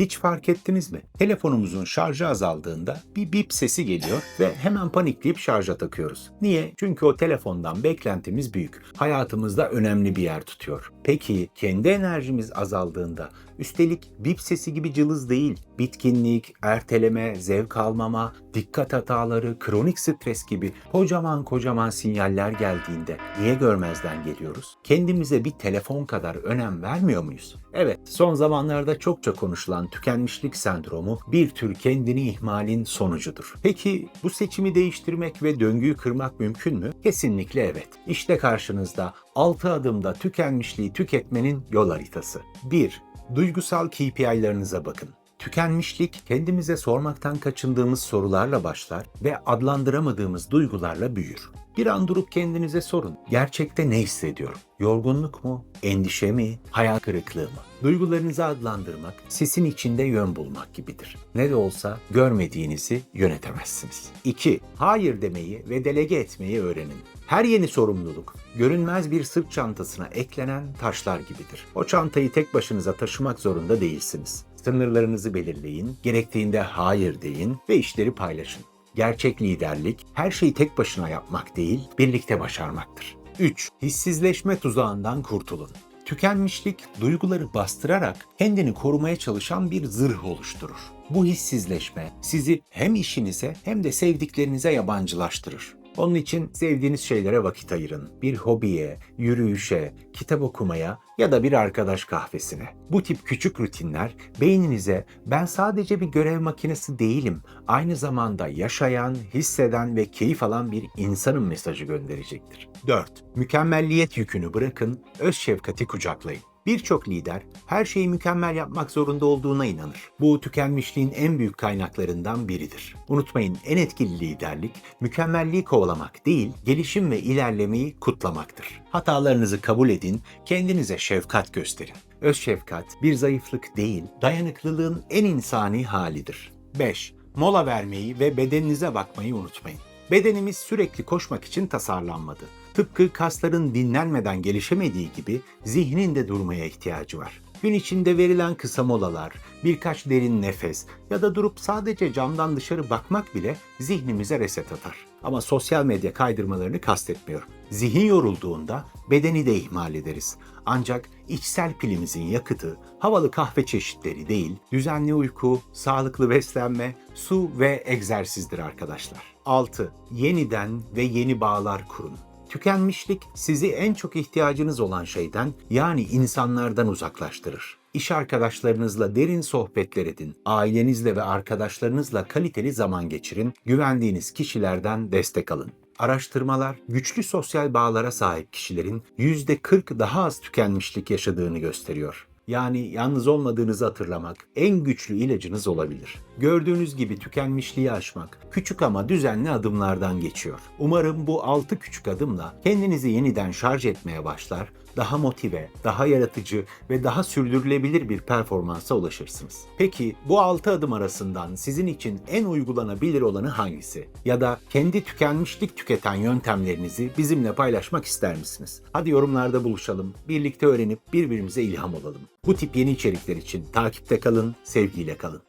Hiç fark ettiniz mi? Telefonumuzun şarjı azaldığında bir bip sesi geliyor ve hemen panikleyip şarja takıyoruz. Niye? Çünkü o telefondan beklentimiz büyük. Hayatımızda önemli bir yer tutuyor. Peki kendi enerjimiz azaldığında üstelik bip sesi gibi cılız değil, bitkinlik, erteleme, zevk almama, dikkat hataları, kronik stres gibi kocaman kocaman sinyaller geldiğinde niye görmezden geliyoruz? Kendimize bir telefon kadar önem vermiyor muyuz? Evet, son zamanlarda çokça konuşulan tükenmişlik sendromu bir tür kendini ihmalin sonucudur. Peki bu seçimi değiştirmek ve döngüyü kırmak mümkün mü? Kesinlikle evet. İşte karşınızda 6 adımda tükenmişliği tüketmenin yol haritası. 1. Duygusal KPI'larınıza bakın. Tükenmişlik kendimize sormaktan kaçındığımız sorularla başlar ve adlandıramadığımız duygularla büyür. Bir an durup kendinize sorun. Gerçekte ne hissediyorum? Yorgunluk mu? Endişe mi? Hayal kırıklığı mı? Duygularınızı adlandırmak, sesin içinde yön bulmak gibidir. Ne de olsa görmediğinizi yönetemezsiniz. 2. Hayır demeyi ve delege etmeyi öğrenin. Her yeni sorumluluk, görünmez bir sırt çantasına eklenen taşlar gibidir. O çantayı tek başınıza taşımak zorunda değilsiniz. Sınırlarınızı belirleyin, gerektiğinde hayır deyin ve işleri paylaşın. Gerçek liderlik her şeyi tek başına yapmak değil, birlikte başarmaktır. 3. Hissizleşme tuzağından kurtulun. Tükenmişlik duyguları bastırarak kendini korumaya çalışan bir zırh oluşturur. Bu hissizleşme sizi hem işinize hem de sevdiklerinize yabancılaştırır. Onun için sevdiğiniz şeylere vakit ayırın. Bir hobiye, yürüyüşe, kitap okumaya ya da bir arkadaş kahvesine. Bu tip küçük rutinler beyninize ben sadece bir görev makinesi değilim, aynı zamanda yaşayan, hisseden ve keyif alan bir insanın mesajı gönderecektir. 4. Mükemmelliyet yükünü bırakın, öz şefkati kucaklayın. Birçok lider her şeyi mükemmel yapmak zorunda olduğuna inanır. Bu tükenmişliğin en büyük kaynaklarından biridir. Unutmayın en etkili liderlik mükemmelliği kovalamak değil, gelişim ve ilerlemeyi kutlamaktır. Hatalarınızı kabul edin, kendinize şefkat gösterin. Öz şefkat bir zayıflık değil, dayanıklılığın en insani halidir. 5. Mola vermeyi ve bedeninize bakmayı unutmayın. Bedenimiz sürekli koşmak için tasarlanmadı. Tıpkı kasların dinlenmeden gelişemediği gibi zihnin de durmaya ihtiyacı var. Gün içinde verilen kısa molalar, birkaç derin nefes ya da durup sadece camdan dışarı bakmak bile zihnimize reset atar. Ama sosyal medya kaydırmalarını kastetmiyorum. Zihin yorulduğunda bedeni de ihmal ederiz. Ancak içsel pilimizin yakıtı havalı kahve çeşitleri değil, düzenli uyku, sağlıklı beslenme, su ve egzersizdir arkadaşlar. 6. Yeniden ve yeni bağlar kurun. Tükenmişlik sizi en çok ihtiyacınız olan şeyden yani insanlardan uzaklaştırır. İş arkadaşlarınızla derin sohbetler edin. Ailenizle ve arkadaşlarınızla kaliteli zaman geçirin. Güvendiğiniz kişilerden destek alın. Araştırmalar güçlü sosyal bağlara sahip kişilerin %40 daha az tükenmişlik yaşadığını gösteriyor. Yani yalnız olmadığınızı hatırlamak en güçlü ilacınız olabilir. Gördüğünüz gibi tükenmişliği aşmak küçük ama düzenli adımlardan geçiyor. Umarım bu 6 küçük adımla kendinizi yeniden şarj etmeye başlar, daha motive, daha yaratıcı ve daha sürdürülebilir bir performansa ulaşırsınız. Peki bu 6 adım arasından sizin için en uygulanabilir olanı hangisi? Ya da kendi tükenmişlik tüketen yöntemlerinizi bizimle paylaşmak ister misiniz? Hadi yorumlarda buluşalım, birlikte öğrenip birbirimize ilham olalım. Bu tip yeni içerikler için takipte kalın, sevgiyle kalın.